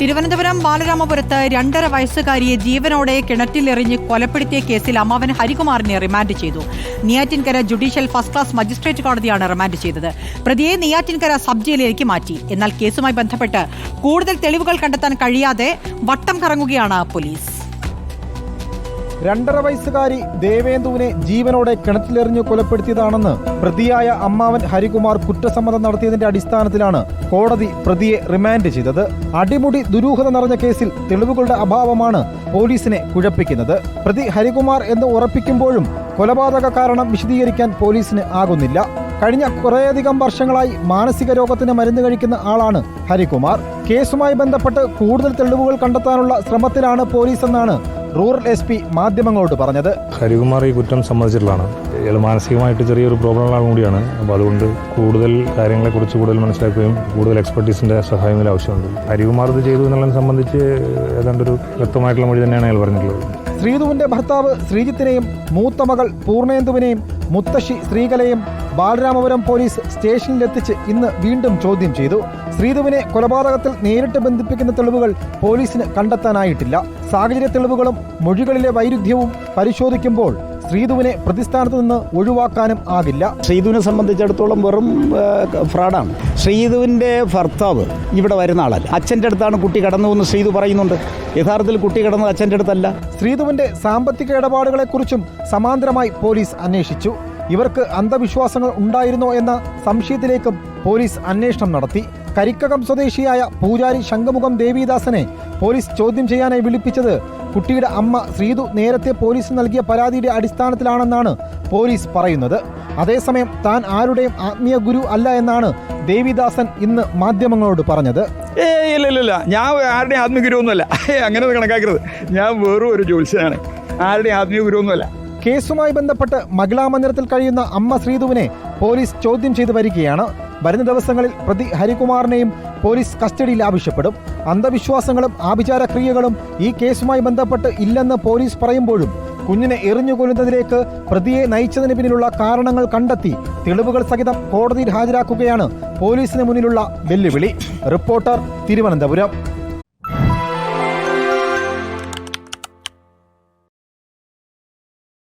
തിരുവനന്തപുരം ബാലരാമപുരത്ത് രണ്ടര വയസ്സുകാരിയെ ജീവനോടെ കിണറ്റിലെറിഞ്ഞ് കൊലപ്പെടുത്തിയ കേസിൽ അമ്മാവൻ ഹരികുമാറിനെ റിമാൻഡ് ചെയ്തു. Neyyattinkara judicial first class magistrate കോടതിയാണ് റിമാൻഡ് ചെയ്തത്. പ്രതിയെ നെയ്യാറ്റിൻകര സബ് ജയിലിലേക്ക് മാറ്റി. എന്നാൽ കേസുമായി ബന്ധപ്പെട്ട് കൂടുതൽ തെളിവുകൾ കണ്ടെത്താൻ കഴിയാതെ വട്ടം കറങ്ങുകയാണ് പോലീസ്. രണ്ടര വയസ്സുകാരി ദേവേന്ദുവിനെ ജീവനോടെ കിണറ്റിലെറിഞ്ഞു കൊലപ്പെടുത്തിയതാണെന്ന് പ്രതിയായ അമ്മാവൻ ഹരികുമാർ കുറ്റസമ്മതം നടത്തിയതിന്റെ അടിസ്ഥാനത്തിലാണ് കോടതി പ്രതിയെ റിമാൻഡ് ചെയ്തത്. അടിമുടി ദുരൂഹത നിറഞ്ഞ കേസിൽ തെളിവുകളുടെ അഭാവമാണ് പോലീസിനെ കുഴപ്പിക്കുന്നത്. പ്രതി ഹരികുമാർ എന്ന് ഉറപ്പിക്കുമ്പോഴും കൊലപാതക കാരണം വിശദീകരിക്കാൻ പോലീസിന് ആകുന്നില്ല. കഴിഞ്ഞ കുറേയധികം വർഷങ്ങളായി മാനസിക രോഗത്തിന് മരുന്ന് കഴിക്കുന്ന ആളാണ് ഹരികുമാർ. കേസുമായി ബന്ധപ്പെട്ട് കൂടുതൽ തെളിവുകൾ കണ്ടെത്താനുള്ള ശ്രമത്തിലാണ് പോലീസ് എന്നാണ് റൂറൽ എസ് പി മാധ്യമങ്ങളോട് പറഞ്ഞത് ഹരികുമാർ ഈ കുറ്റം സമ്മതിച്ചിട്ടുള്ളതാണ്. ഇയാൾ മാനസികമായിട്ട് ചെറിയൊരു പ്രോബ്ലമുള്ള കൂടിയാണ്. അപ്പോൾ അതുകൊണ്ട് കൂടുതൽ കാര്യങ്ങളെക്കുറിച്ച് കൂടുതൽ മനസ്സിലാക്കുകയും കൂടുതൽ എക്സ്പെർട്ടീസിന്റെ സഹായം ആവശ്യമുണ്ട്. ഹരികുമാർ ഇത് ചെയ്തു എന്നുള്ളതിനെ സംബന്ധിച്ച് ഏതാണ്ട് ഒരു വ്യക്തമായിട്ടുള്ള മൊഴി തന്നെയാണ് അയാൾ പറഞ്ഞിട്ടുള്ളത്. ശ്രീധുവിന്റെ ഭർത്താവ് ശ്രീജിത്തിനെയും മൂത്ത മകൾ പൂർണേന്ദുവിനെയും മുത്തശ്ശി ശ്രീകലയും ബാലരാമപുരം പോലീസ് സ്റ്റേഷനിലെത്തിച്ച് ഇന്ന് വീണ്ടും ചോദ്യം ചെയ്തു. ശ്രീധുവിനെ കൊലപാതകത്തിൽ നേരിട്ട് ബന്ധിപ്പിക്കുന്ന തെളിവുകൾ പോലീസിന് കണ്ടെത്താനായിട്ടില്ല. സാഹചര്യ തെളിവുകളും മൊഴികളിലെ വൈരുദ്ധ്യവും പരിശോധിക്കുമ്പോൾ ശ്രീധുവിനെ പ്രതിസ്ഥാനത്ത് നിന്ന് ഒഴിവാക്കാനും ആകില്ല. ശ്രീധുവിനെ സംബന്ധിച്ചിടത്തോളം വെറും ഫ്രാഡാണ്. ശ്രീധുവിന്റെ ഭർത്താവ് ഇവിടെ വരുന്ന ആളല്ല. അച്ഛന്റെ അടുത്താണ് കുട്ടി കടന്നു എന്ന് ശ്രീധു പറയുന്നുണ്ട്. യഥാർത്ഥത്തിൽ കുട്ടി കടന്നത് അച്ഛന്റെ അടുത്തല്ല. ശ്രീധുവിന്റെ സാമ്പത്തിക ഇടപാടുകളെക്കുറിച്ചും സമാന്തരമായി പോലീസ് അന്വേഷിച്ചു. ഇവർക്ക് അന്ധവിശ്വാസങ്ങൾ ഉണ്ടായിരുന്നോ എന്ന സംശയത്തിലേക്കും പോലീസ് അന്വേഷണം നടത്തി. കരിക്കകം സ്വദേശിയായ പൂജാരി ശംഖമുഖം ദേവിദാസനെ പോലീസ് ചോദ്യം ചെയ്യാനായി വിളിപ്പിച്ചത് കുട്ടിയുടെ അമ്മ ശ്രീതു നേരത്തെ പോലീസ് നൽകിയ പരാതിയുടെ അടിസ്ഥാനത്തിലാണെന്നാണ് പോലീസ് പറയുന്നത്. അതേസമയം താൻ ആരുടെയും ആത്മീയ ഗുരു അല്ല എന്നാണ് ദേവിദാസൻ ഇന്ന് മാധ്യമങ്ങളോട് പറഞ്ഞത്. ഏ ഇല്ല ഇല്ല ഞാൻ ആരുടെയും ആത്മീയ ഗുരു ഒന്നുമല്ല. അങ്ങനെ കണക്കാക്കരുത്. ഞാൻ വേറൊരു ഒരു ജ്യോത്സ്യനാണ്. ആരുടെയും ആത്മീയ ഗുരു ഗുരുവൊന്നുമല്ല കേസുമായി ബന്ധപ്പെട്ട് മഹിളാ മന്ദിരത്തിൽ കഴിയുന്ന അമ്മ ശ്രീധുവിനെ പോലീസ് ചോദ്യം ചെയ്തു വരികയാണ്. വരുന്ന ദിവസങ്ങളിൽ പ്രതി ഹരികുമാറിനെയും പോലീസ് കസ്റ്റഡിയിൽ ആവശ്യപ്പെടും. അന്ധവിശ്വാസങ്ങളും ആഭിചാര ക്രിയകളും ഈ കേസുമായി ബന്ധപ്പെട്ട് ഇല്ലെന്ന് പോലീസ് പറയുമ്പോഴും കുഞ്ഞിനെ എറിഞ്ഞു കൊല്ലുന്നതിലേക്ക് പ്രതിയെ നയിച്ചതിന് പിന്നിലുള്ള കാരണങ്ങൾ കണ്ടെത്തി തെളിവുകൾ സഹിതം കോടതിയിൽ ഹാജരാക്കുകയാണ് പോലീസിന് മുന്നിലുള്ള വെല്ലുവിളി. റിപ്പോർട്ടർ തിരുവനന്തപുരം.